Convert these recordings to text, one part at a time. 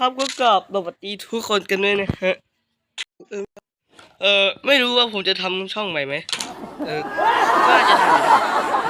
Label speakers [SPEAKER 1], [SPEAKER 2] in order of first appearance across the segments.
[SPEAKER 1] ครับก็กลับสวัสดีทุกคนกันด้วยนะฮะ เออไม่รู้ว่าผมจะทำช่องใหม่ไหมเออก็อาจะทำ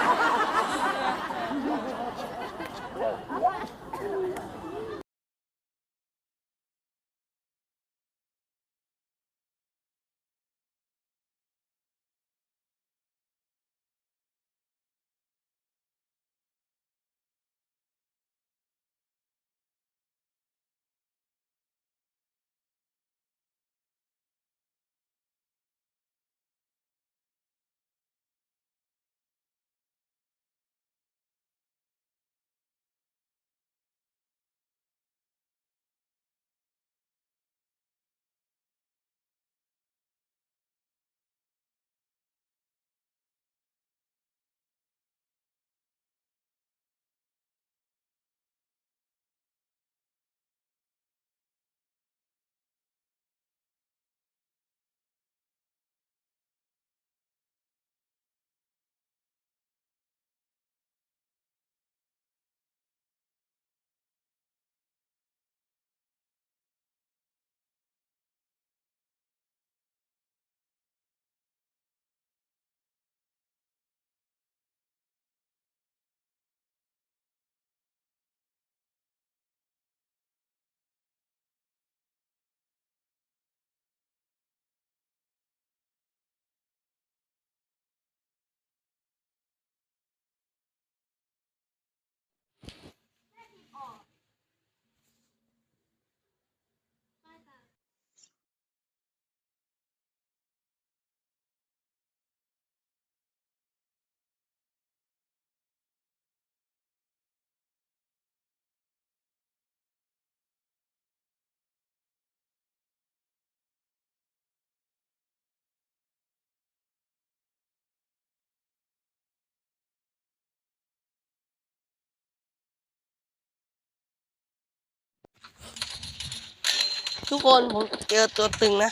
[SPEAKER 1] ทุกคนผมเจอตัวตึงนะ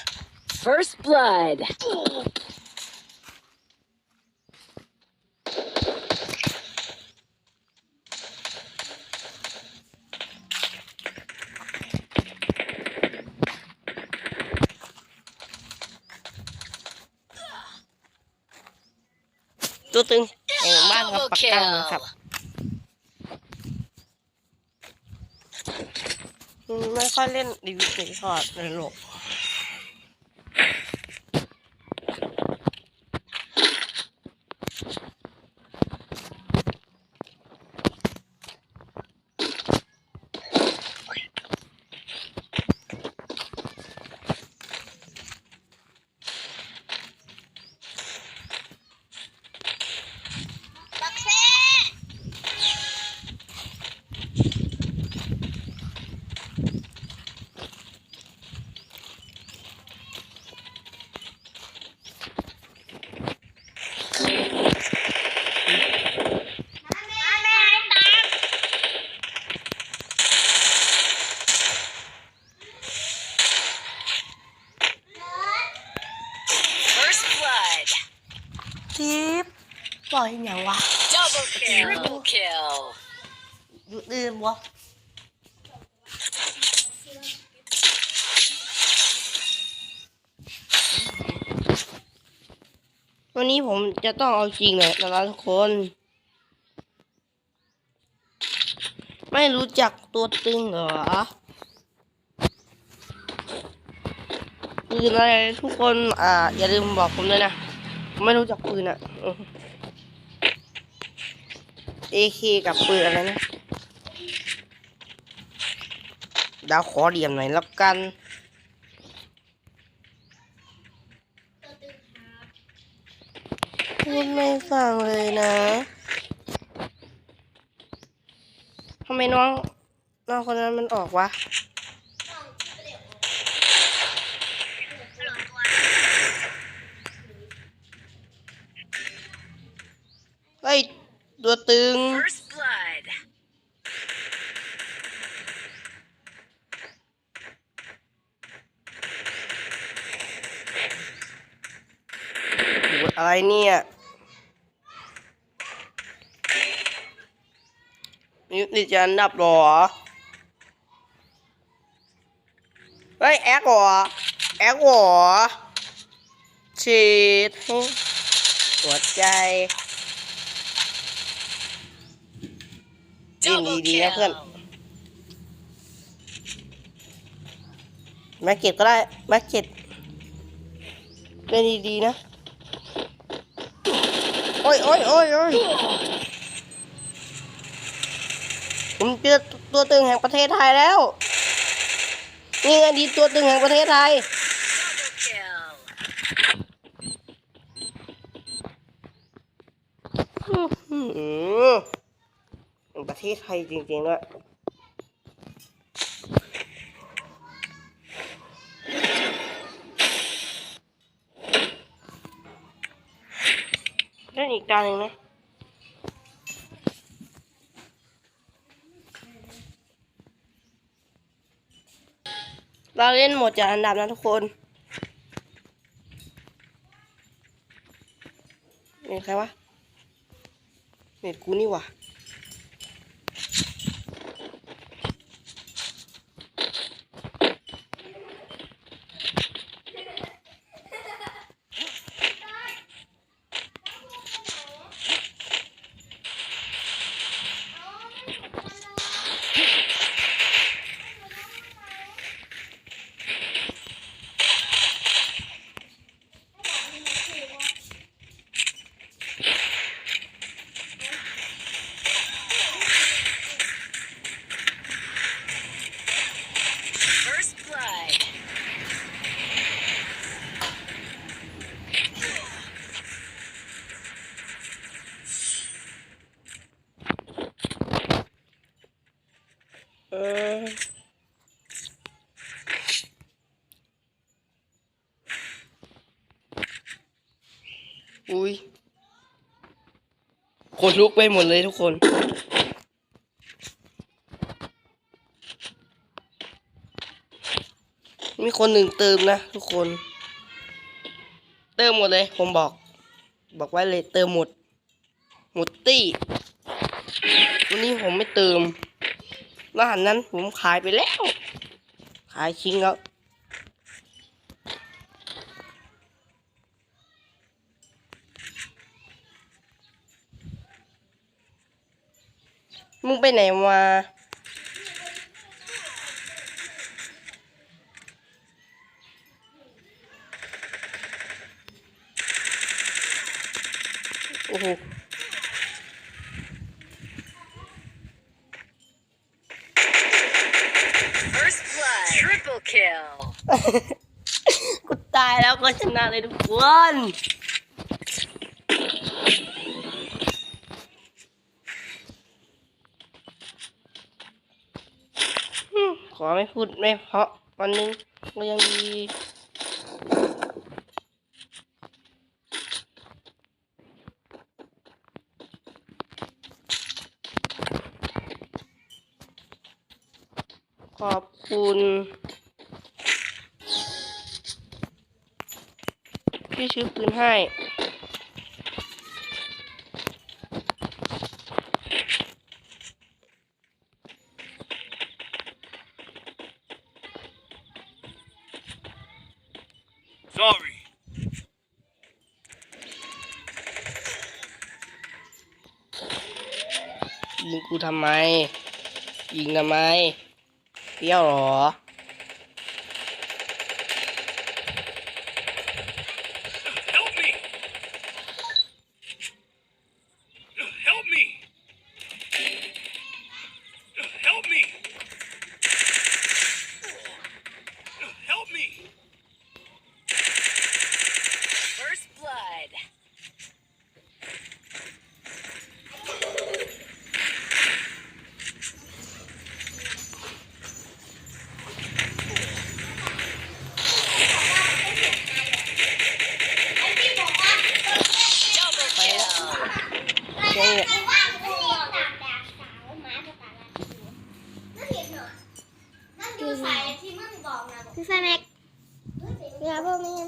[SPEAKER 2] First blood.
[SPEAKER 1] ตัวตึงแห่งบ้านกับปักกังนะครับอืม ไม่ค่อยเล่นดีวิสีทอดในโลกทิป ปล่อยอย่างวะ
[SPEAKER 2] Double kill. Triple kill.
[SPEAKER 1] อยู่ดื่มวะวันนี้ผมจะต้องเอาจริงเลยนะครับทุกคน ไม่รู้จักตัวตึงเหรอปืนอะไรทุกคน อ่า อย่าลืมบอกผมด้วยนะ ผมไม่รู้จักปืนอะเอเคกับปืนอะไรนะดาวขอเหลี่ยมหน่อยแล้วกัน พูดไม่ฟังเลยนะทำไมน้องน้องคนนั้นมันออกวะ เฮ้ย ตัวตึง
[SPEAKER 2] First blood.
[SPEAKER 1] บทอะไรเนี่ยนี่นี่จะอันดับเหรอ เฮ้ย แอคเหรอ แอคเหรอฉีดให้หัวใจ ยินดี
[SPEAKER 2] Double
[SPEAKER 1] ดีๆนะเพื่อน
[SPEAKER 2] kill.
[SPEAKER 1] แม็กเก็ตก็ได้แม็กเก็ตเล่นดีๆนะ โอ้ยโอ้ยโอ้ยโอ้ยผมเจอตัวตึงแห่งประเทศไทยแล้ว นี่ไงดีตัวตึงแห่งประเทศไทย
[SPEAKER 2] Double kill.
[SPEAKER 1] อื้อหือ เป็นประเทศไทยจริงๆด้วยเล่นอีกตาหนึ่งนะเราเล่นหมดจากอันดับนะทุกคนเน็ตใครวะเน็ตกูนี่หวะ
[SPEAKER 2] First blood.
[SPEAKER 1] เอออุ้ย คนลุกไปหมดเลยทุกคน มีคนหนึ่งเติมนะทุกคน เติมหมดเลย ผมบอก บอกไว้เลยเติมหมด หมดตี้วันนี้ผมไม่เติมรหัสนั้นผมขายไปแล้ว ขายทิ้งแล้ว มึงไปไหนมา โอ้โห
[SPEAKER 2] First blood. Triple kill.
[SPEAKER 1] กูตายแล้วก็ชนะเลยทุกคน อืมขอไม่พูดไม่เพราะวันนึงก็ยังดีขอบคุณที่ชื่อปืนให้
[SPEAKER 3] Sorry.
[SPEAKER 1] ยิง กูทำไม ยิงทำไมเปรี้ยวหรอ
[SPEAKER 3] Help me!
[SPEAKER 2] Double kill.
[SPEAKER 1] แค่นี้
[SPEAKER 4] ว่ามันมีตากแดดสาวหมาประกาศราศีนั่นเห็นเหรอนั่นคือสายพวก
[SPEAKER 5] นี้